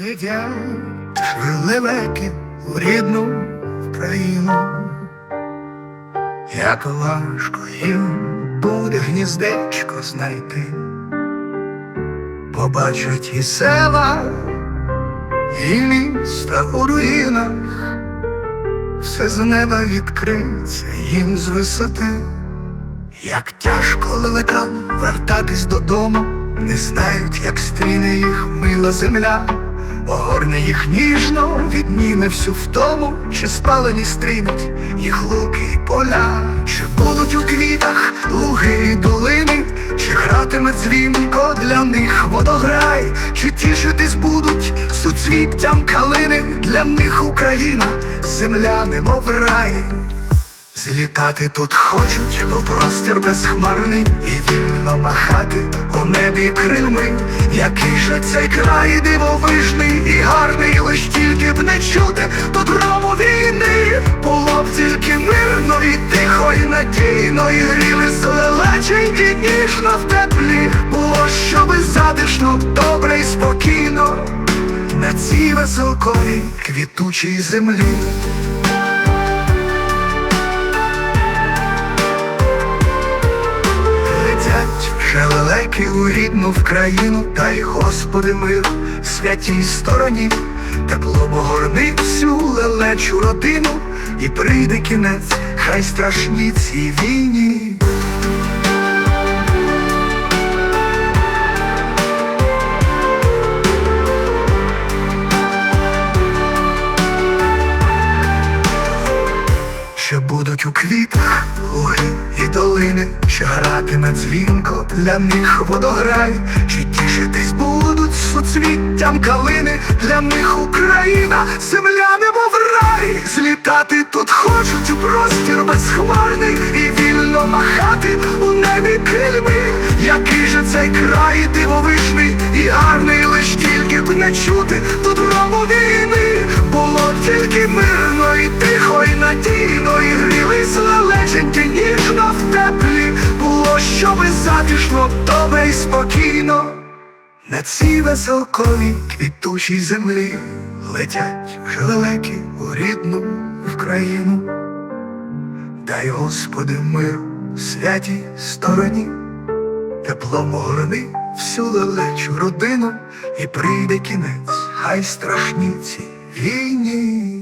Летять лелеки в рідну країну, як важко їм буде гніздечко знайти, побачать і села, і міста у руїнах, все з неба відкриється їм з висоти, як тяжко лелекам вертатись додому, не знають, як стріне їх мила земля. Огорне їх ніжно, відніме всю втому, чи спалені стрінуть їх луки і поля, чи будуть у квітах луги і долини, чи гратиме дзвінко для них водограй, чи тішитись будуть суцвіттям калини, для них Україна, земля немов рай. Злітати тут хочуть, бо простір безхмарний І вільно махати у небі крилми Який же цей край дивовижний і гарний Лиш тільки б не чути тут грому війни. Було б тільки мирно і тихо, і надійно І гріли злелеченькі ніжно в теплі. Було щоби затишно, добре і спокійно На цій веселковій квітучій землі Летять у рідну в країну, дай Господи мир святій стороні, тепло богорни всю лелечу родину, і прийде кінець, хай страшні цій війні. Що будуть у квітах луги і долини, що гратиме дзвінко для них водограй, чи тішитись будуть суцвіттям калини, для них Україна, земля немов рай, злітати тут хочуть у простір безхмарний і вільно махати у небі крильми, який же цей край дивовижний і гарний, лиш тільки б не чути тут грому війни, затишно, добре і спокійно. На цій веселковій квітучій землі летять лелеки у рідну в країну. Дай Господи мир святій стороні, теплом огорни всю лелечу родину, і прийде кінець, хай страшні ці війні.